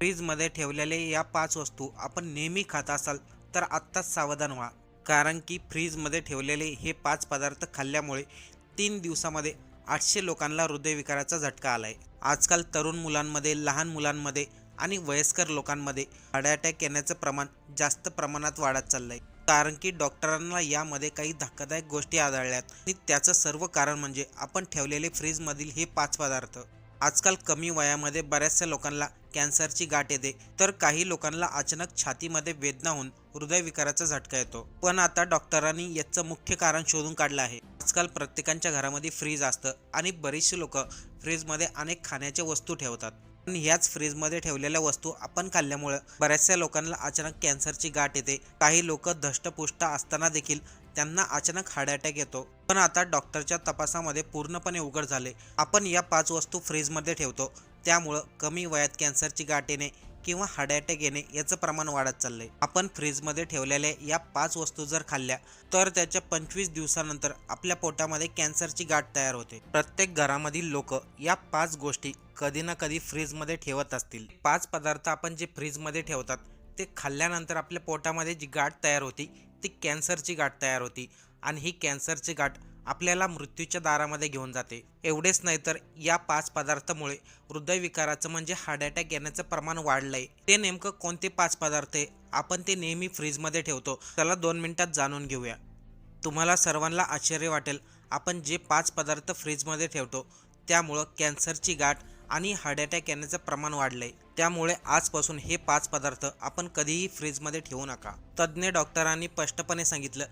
फ्रीजमध्ये ठेवलेले या पाच वस्तू आपण नेहमी खात असाल तर आत्ताच सावधान व्हा. कारण की फ्रीजमध्ये ठेवलेले हे पाच पदार्थ खाल्ल्यामुळे तीन दिवसामध्ये आठशे लोकांना हृदयविकाराचा झटका आलाय. आजकाल तरुण मुलांमध्ये लहान मुलांमध्ये आणि वयस्कर लोकांमध्ये हार्ट अटॅक येण्याचं प्रमाण जास्त प्रमाणात वाढत चाललंय. कारण की डॉक्टरांना यामध्ये काही धक्कादायक गोष्टी आढळल्यात आणि त्याचं सर्व कारण म्हणजे आपण ठेवलेले फ्रीजमधील हे पाच पदार्थ. आजकाल कमी वयामध्ये बऱ्याचशा लोकांना कॅन्सरची गाठ येते तर काही लोकांना अचानक छातीमध्ये वेदना होऊन हृदयविकाराचा झटका येतो. पण आता डॉक्टरांनी याचं मुख्य कारण शोधून काढलं आहे. आजकाल प्रत्येकाच्या घरामध्ये फ्रीज असतं आणि बरीचशी लोक फ्रीजमध्ये अनेक खाण्याच्या वस्तू ठेवतात. पण ह्याच फ्रीजमध्ये ठेवलेल्या वस्तू आपण खाल्ल्यामुळं बऱ्याचशा लोकांना अचानक कॅन्सरची गाठ येते. काही लोक धष्टपुष्ट असताना देखील त्यांना अचानक हार्ट अटॅक येतो. पण आता डॉक्टरच्या तपासामध्ये पूर्णपणे उघड झाले. आपण या पाच वस्तू फ्रीजमध्ये ठेवतो. त्यामुळं कमी वयात कॅन्सरची गाठ येणे किंवा हार्ट अटॅक येणे याचं प्रमाण वाढत चाललंय. आपण फ्रीजमध्ये ठेवलेल्या या पाच वस्तू जर खाल्ल्या तर त्याच्या पंचवीस दिवसानंतर आपल्या पोटामध्ये कॅन्सरची गाठ तयार होते. प्रत्येक घरामधील लोक या पाच गोष्टी कधी ना कधी फ्रीजमध्ये ठेवत असतील. पाच पदार्थ आपण जे फ्रीजमध्ये ठेवतात ते खाल्ल्यानंतर आपल्या पोटामध्ये जी गाठ तयार होती ती कॅन्सरची गाठ तयार होती. आणि ही कॅन्सरची गाठ आपल्याला मृत्यूच्या दारामध्ये घेऊन जाते. एवढेच नाही तर या पाच पदार्थामुळे हृदयविकाराचं म्हणजे हार्ट अटॅक येण्याचं प्रमाण वाढलंय. ते नेमकं कोणते पाच पदार्थ आहे? आपण ते नेहमी फ्रीजमध्ये ठेवतो. त्याला दोन मिनिटात जाणून घेऊया. तुम्हाला सर्वांना आश्चर्य वाटेल आपण जे पाच पदार्थ फ्रीजमध्ये ठेवतो त्यामुळं कॅन्सरची गाठ आणि हार्ट अटॅक येण्याचं प्रमाण वाढलंय. त्यामुळे आजपासून हे पाच पदार्थ आपण कधीही फ्रीजमध्ये ठेवू नका. तज्ज्ञ डॉक्टरांनी स्पष्टपणे सांगितलं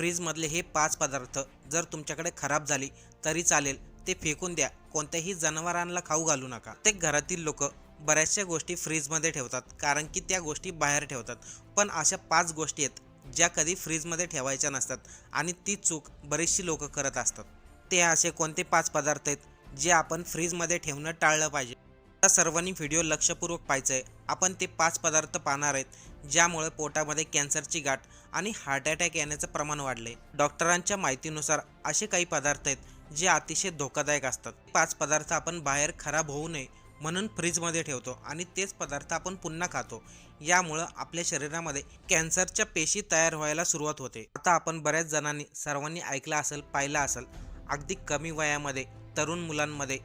फ्रीजमधले हे पाच पदार्थ जर तुमच्याकडे खराब झाले तरी चालेल ते फेकून द्या. कोणत्याही जनावरांना खाऊ घालू नका. ते घरातील लोक बऱ्याचशा गोष्टी फ्रीजमध्ये ठेवतात कारण की त्या गोष्टी बाहेर ठेवतात. पण अशा पाच गोष्टी आहेत ज्या कधी फ्रीजमध्ये ठेवायच्या नसतात आणि ती चूक बरीचशी लोक करत असतात. ते असे कोणते पाच पदार्थ आहेत जे आपण फ्रीजमध्ये ठेवणं टाळलं पाहिजे? आता सर्वांनी व्हिडिओ लक्षपूर्वक पाहायचं आहे आपण ते पाच पदार्थ पाहणार आहेत. ज्यामुळे पोटामध्ये कॅन्सरची गाठ आणि हार्ट अटॅक येण्याचं प्रमाण वाढले. डॉक्टरांच्या माहितीनुसार असे काही पदार्थ आहेत जे अतिशय धोकादायक असतात. पाच पदार्थ आपण बाहेर खराब होऊ नये म्हणून फ्रीजमध्ये ठेवतो आणि तेच पदार्थ आपण पुन्हा खातो. यामुळं आपल्या शरीरामध्ये कॅन्सरच्या पेशी तयार व्हायला सुरुवात होते. आता आपण बऱ्याच जणांनी सर्वांनी ऐकलं असेल पाहिलं असेल अगदी कमी वयामध्ये तरुण मुलांमध्ये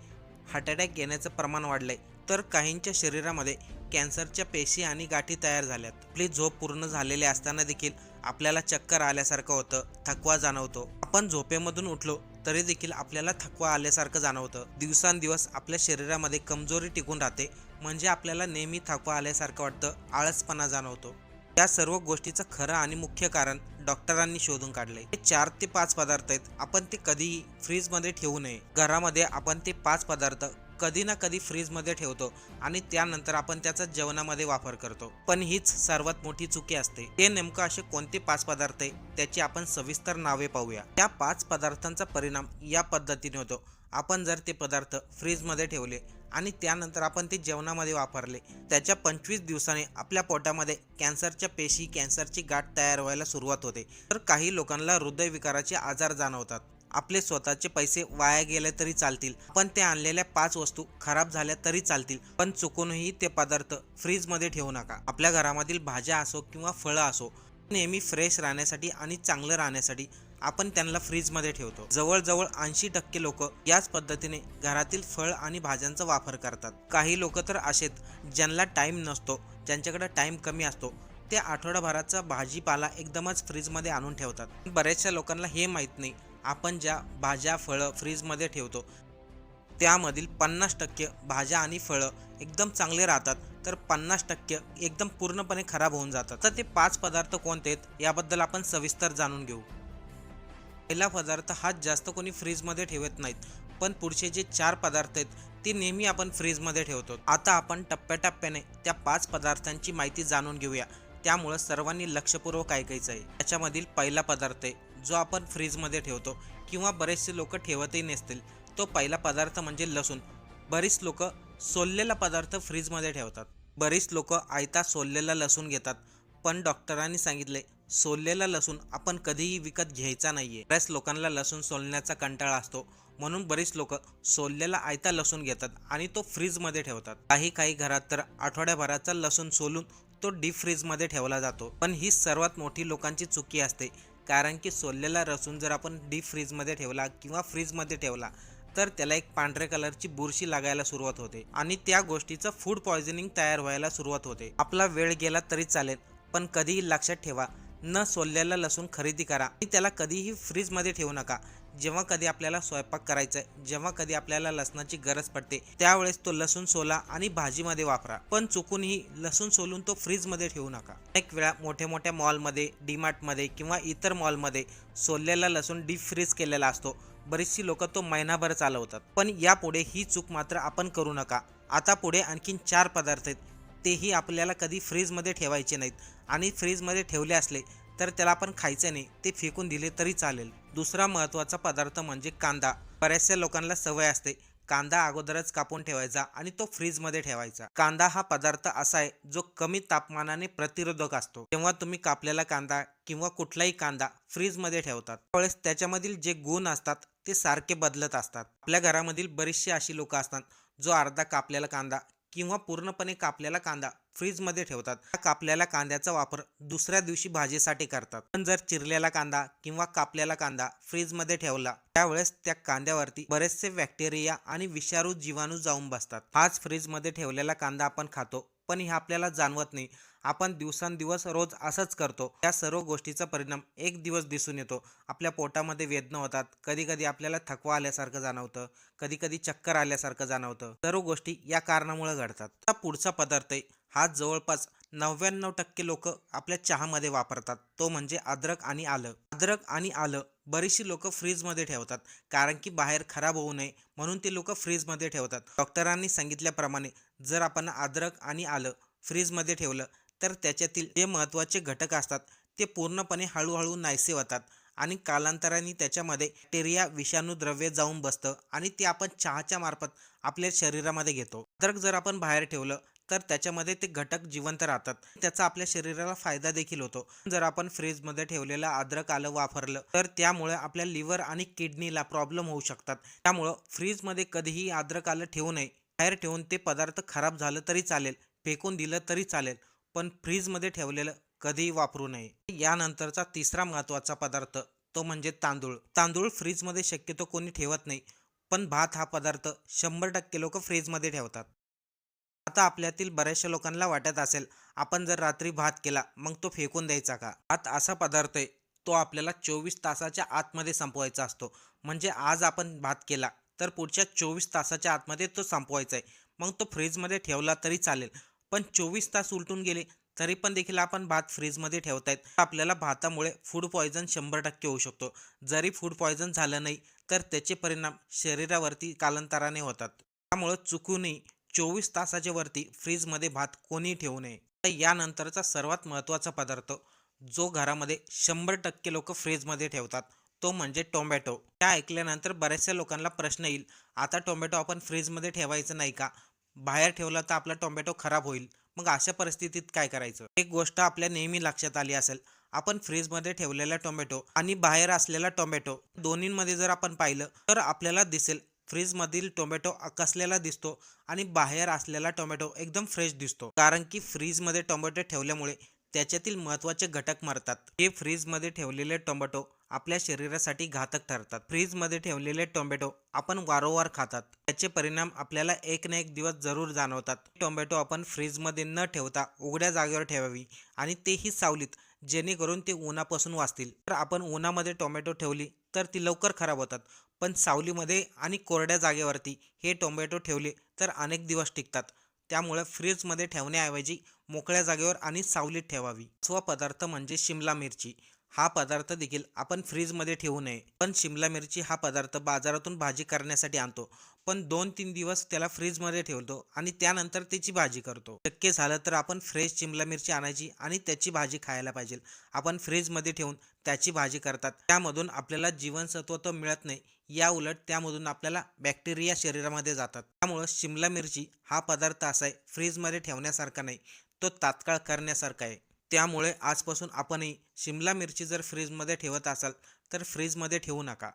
हार्ट अटॅक येण्याचं प्रमाण वाढलंय. तर काहींच्या शरीरामध्ये कॅन्सरच्या पेशी आणि गाठी तयार झाल्यात. आपली झोप पूर्ण झालेली असताना देखील आपल्याला चक्कर आल्यासारखं होतं थकवा जाणवतो. आपण झोपेमधून उठलो तरी देखील आपल्याला थकवा आल्यासारखं जाणवतं. दिवसांदिवस आपल्या शरीरामध्ये कमजोरी टिकून राहते म्हणजे आपल्याला नेहमी थकवा आल्यासारखं वाटतं आळसपणा जाणवतो. या सर्व गोष्टीचं खरं आणि मुख्य कारण डॉक्टरांनी शोधून काढले हे चार ते पाच पदार्थ आहेत. आपण ते कधीही फ्रीजमध्ये ठेवू नये. घरामध्ये आपण ते पाच पदार्थ कधी ना कधी फ्रीजमध्ये ठेवतो आणि त्यानंतर आपण त्याचा जेवणामध्ये वापर करतो. पण हीच सर्वात मोठी चुकी असते. ते नेमकं असे कोणते पाच पदार्थ आहे त्याची आपण सविस्तर नावे पाहूया. त्या पाच पदार्थांचा परिणाम या पद्धतीने होतो. आपण जर ते पदार्थ फ्रीजमध्ये ठेवले आणि त्यानंतर आपण ते जेवणामध्ये वापरले त्याच्या पंचवीस दिवसाने आपल्या पोटामध्ये कॅन्सरच्या पेशी कॅन्सरची गाठ तयार व्हायला सुरुवात होते. तर काही लोकांना हृदयविकाराचे आजार जाणवतात. आपले स्वतःचे पैसे वाया गेले तरी चालतील पण ते आणलेल्या पाच वस्तू खराब झाल्या तरी चालतील पण चुकूनही ते पदार्थ फ्रीजमध्ये ठेवू नका. आपल्या घरामधील भाज्या असो किंवा फळं असो नेहमी फ्रेश राहण्यासाठी आणि चांगलं राहण्यासाठी आपण त्यांना फ्रीजमध्ये ठेवतो. जवळजवळ ऐंशी टक्के लोक याच पद्धतीने घरातील फळ आणि भाज्यांचा वापर करतात. काही लोक तर असेत ज्यांना टाईम नसतो ज्यांच्याकडे टाईम कमी असतो ते आठवडाभराचा भाजीपाला एकदमच फ्रीजमध्ये आणून ठेवतात. बऱ्याचशा लोकांना हे माहीत नाही आपण ज्या भाज्या फळं फ्रीजमध्ये ठेवतो त्यामधील पन्नास टक्के भाज्या आणि फळं एकदम चांगले राहतात तर पन्नास टक्के एकदम पूर्णपणे खराब होऊन जातात. तर ते पाच पदार्थ कोणते आहेत याबद्दल आपण सविस्तर जाणून घेऊ. पहिला पदार्थ हा जास्त कोणी फ्रीजमध्ये ठेवत नाहीत पण पुढचे जे चार पदार्थ आहेत ते नेहमी आपण फ्रीजमध्ये ठेवतो. आता आपण टप्प्याटप्प्याने त्या पाच पदार्थांची माहिती जाणून घेऊया. त्यामुळं सर्वांनी लक्षपूर्वक ऐकायचं आहे. त्याच्यामधील पहिला पदार्थ आहे जो आपण फ्रीजमध्ये ठेवतो किंवा बरेचसे लोक ठेवतही नसतील तो पहिला पदार्थ म्हणजे लसूण. बरीच लोक सोललेला पदार्थ फ्रीजमध्ये ठेवतात. बरीच लोक आयता सोललेला लसूण घेतात. पण डॉक्टरांनी सांगितले सोललेला लसूण आपण कधीही विकत घ्यायचा नाहीये. बऱ्याच लोकांना लसूण सोलण्याचा कंटाळा असतो. म्हणून बरीच लोक सोललेला आयता लसूण घेतात आणि तो फ्रीजमध्ये ठेवतात. काही काही घरात तर आठवड्याभराचा लसूण सोलून तो डीप फ्रीजमध्ये ठेवला जातो. पण ही सर्वात मोठी लोकांची चुकी असते. कारण की सोललेला लसूण जर आपण डीप फ्रीजमध्ये ठेवला किंवा फ्रीजमध्ये ठेवला तर त्याला एक पांढऱ्या कलरची बुरशी लागायला सुरुवात होते. आणि त्या गोष्टीचं फूड पॉयझनिंग तयार व्हायला सुरुवात होते. आपला वेळ गेला तरी चालेल पण कधीही लक्षात ठेवा न सोललेला लसूण खरेदी करा. आणि त्याला कधीही फ्रीजमध्ये ठेवू नका. जेव्हा कधी आपल्याला स्वयंपाक करायचा आहे जेव्हा कधी आपल्याला लसणाची गरज पडते त्यावेळेस तो लसूण सोला आणि भाजीमध्ये वापरा. पण चुकूनही लसूण सोलून तो फ्रीजमध्ये ठेवू नका. एक वेळा मोठ्या मोठ्या मॉलमध्ये डीमार्टमध्ये किंवा इतर मॉलमध्ये सोललेला लसूण डीप फ्रीज केलेला असतो. बरीचशी लोक तो महिनाभर चालवतात. पण यापुढे ही चूक मात्र आपण करू नका. आता पुढे आणखीन चार पदार्थ आहेत. तेही आपल्याला कधी फ्रीजमध्ये ठेवायचे नाहीत. आणि फ्रीजमध्ये ठेवले असले तर त्याला आपण खायचं नाही. ते फेकून दिले तरी चालेल. दुसरा महत्त्वाचा पदार्थ म्हणजे कांदा. बऱ्याचशा लोकांना सवय असते कांदा अगोदरच कापून ठेवायचा आणि तो फ्रीजमध्ये ठेवायचा. कांदा हा पदार्थ असा आहे जो कमी तापमानाने प्रतिरोधक असतो. तेव्हा तुम्ही कापलेला कांदा किंवा कुठलाही कांदा फ्रीजमध्ये ठेवतात त्यावेळेस त्याच्यामधील जे गुण असतात ते सारखे बदलत असतात. आपल्या घरामधील बरीचशी अशी लोक असतात जो अर्धा कापलेला कांदा किंवा पूर्णपणे कापलेला कांदा फ्रीजमध्ये ठेवतात. हा कापलेल्या कांद्याचा वापर दुसऱ्या दिवशी भाजीसाठी करतात. पण जर चिरलेला कांदा किंवा कापलेला कांदा फ्रीजमध्ये ठेवला त्यावेळेस त्या कांद्यावरती बरेचसे बॅक्टेरिया आणि विषाणू जीवाणू जाऊन बसतात. हाच फ्रीजमध्ये ठेवलेला कांदा आपण खातो पण हे आपल्याला जाणवत नाही. आपण दिवसांदिवस रोज असंच करतो. या सर्व गोष्टीचा परिणाम एक दिवस दिसून येतो. आपल्या पोटामध्ये वेदना होतात. कधी कधी आपल्याला थकवा आल्यासारखं जाणवतं. कधी कधी चक्कर आल्यासारखं जाणवतं. सर्व गोष्टी या कारणामुळे घडतात. आता पुढचा पदार्थ हा जवळपास नव्याण्णव टक्के लोक आपल्या चहामध्ये वापरतात. तो म्हणजे अद्रक आणि आलं. अद्रक आणि आलं बरीचशी लोक फ्रीजमध्ये ठेवतात. कारण की बाहेर खराब होऊ नये म्हणून ते लोक फ्रीजमध्ये ठेवतात. डॉक्टरांनी सांगितल्याप्रमाणे जर आपण अद्रक आणि आलं फ्रीजमध्ये ठेवलं तर त्याच्यातील जे महत्त्वाचे घटक असतात ते पूर्णपणे हळूहळू नाहीसे होतात आणि कालांतराने त्याच्यामध्ये टेरिया विषाणू द्रव्य जाऊन बसतं आणि ते आपण चहाच्या मार्फत आपल्या शरीरामध्ये घेतो. अद्रक जर आपण बाहेर ठेवलं तर त्याच्यामध्ये ते घटक जिवंत राहतात. त्याचा आपल्या शरीराला फायदा देखील होतो. जर आपण फ्रीजमध्ये ठेवलेलं अद्रक आलं वापरलं तर त्यामुळे आपल्या लिव्हर आणि किडनीला प्रॉब्लेम होऊ शकतात. त्यामुळं फ्रीजमध्ये कधीही अद्रक आलं ठेवू नये. बाहेर ठेवून ते पदार्थ खराब झालं तरी चालेल फेकून दिलं तरी चालेल. पण फ्रीजमध्ये ठेवलेलं कधीही वापरू नये. यानंतरचा तिसरा महत्त्वाचा पदार्थ तो म्हणजे तांदूळ. तांदूळ फ्रीजमध्ये शक्यतो कोणी ठेवत नाही पण भात हा पदार्थ शंभर टक्के लोक फ्रीजमध्ये ठेवतात. आता आपल्यातील बऱ्याचशा लोकांना वाटत असेल आपण जर रात्री भात केला मग तो फेकून द्यायचा का? भात असा पदार्थ आहे तो आपल्याला चोवीस तासाच्या आतमध्ये संपवायचा असतो. म्हणजे आज आपण भात केला तर पुढच्या चोवीस तासाच्या आतमध्ये तो संपवायचा आहे. मग तो फ्रीजमध्ये ठेवला तरी चालेल. पण चोवीस तास उलटून गेले तरी पण देखील आपण भात फ्रीजमध्ये ठेवतायत. आपल्याला भातामुळे फूड पॉयझन शंभर टक्के होऊ शकतो. जरी फूड पॉयझन झालं नाही तर त्याचे परिणाम शरीरावरती कालांतराने होतात. त्यामुळं चुकूनही चोवीस तासाच्या वरती फ्रीजमध्ये भात कोणी ठेवू नये. तर यानंतरचा सर्वात महत्त्वाचा पदार्थ जो घरामध्ये शंभर टक्के लोक फ्रीजमध्ये ठेवतात तो म्हणजे टोमॅटो. त्या ऐकल्यानंतर बऱ्याचशा लोकांना प्रश्न येईल आता टोमॅटो आपण फ्रीजमध्ये ठेवायचं नाही का? बाहेर ठेवला तर आपला टोमॅटो खराब होईल. मग अशा परिस्थितीत काय करायचं? एक गोष्ट आपल्या नेहमी लक्षात आली असेल. आपण फ्रीजमध्ये ठेवलेला टोमॅटो आणि बाहेर असलेला टोमॅटो दोन्हींमध्ये जर आपण पाहिलं तर आपल्याला दिसेल. फ्रीजमधील टोमॅटो आकसलेला दिसतो आणि बाहेर असलेला टोमॅटो एकदम फ्रेश दिसतो. कारण की फ्रीजमध्ये टोमॅटो ठेवल्यामुळे त्याच्यातील महत्त्वाचे घटक मरतात. हे फ्रीजमध्ये ठेवलेले टोमॅटो आपल्या शरीरासाठी घातक ठरतात. फ्रीजमध्ये ठेवलेले टोमॅटो आपण वारंवार खातात. त्याचे परिणाम आपल्याला एक ना एक दिवस जरूर जाणवतात. टोमॅटो आपण फ्रीजमध्ये न ठेवता उघड्या जागेवर ठेवावी आणि तेही सावलीत जेणेकरून ते उन्हापासून वाचतील. तर आपण उन्हामध्ये टोमॅटो ठेवली तर ती लवकर खराब होतात. पण सावलीमध्ये आणि कोरड्या जागेवरती हे टोमॅटो ठेवले तर अनेक दिवस टिकतात. त्यामुळे फ्रीजमध्ये ठेवण्याऐवजी मोकळ्या जागेवर आणि सावलीत ठेवावी. स्व पदार्थ म्हणजे शिमला मिरची. हा पदार्थ देखील आपण फ्रीजमध्ये ठेवू नये. पण शिमला मिरची हा पदार्थ बाजारातून भाजी करण्यासाठी आणतो. पण दोन तीन दिवस त्याला फ्रीजमध्ये ठेवतो आणि त्यानंतर त्याची भाजी करतो. शक्य झालं तर आपण फ्रेश शिमला मिरची आणायची आणि त्याची भाजी खायला पाहिजे. आपण फ्रीजमध्ये ठेवून त्याची भाजी करतात. त्यामधून आपल्याला जीवनसत्व तर मिळत नाही. या उलट त्यामधून आपल्याला बॅक्टेरिया शरीरामध्ये जातात. त्यामुळं शिमला मिरची हा पदार्थ असा आहे फ्रीजमध्ये ठेवण्यासारखा नाही. तो तात्काळ करण्यासारखा आहे. त्यामुळे आजपासून आपणही शिमला मिरची जर फ्रीजमध्ये ठेवत असाल तर फ्रीजमध्ये ठेवू नका.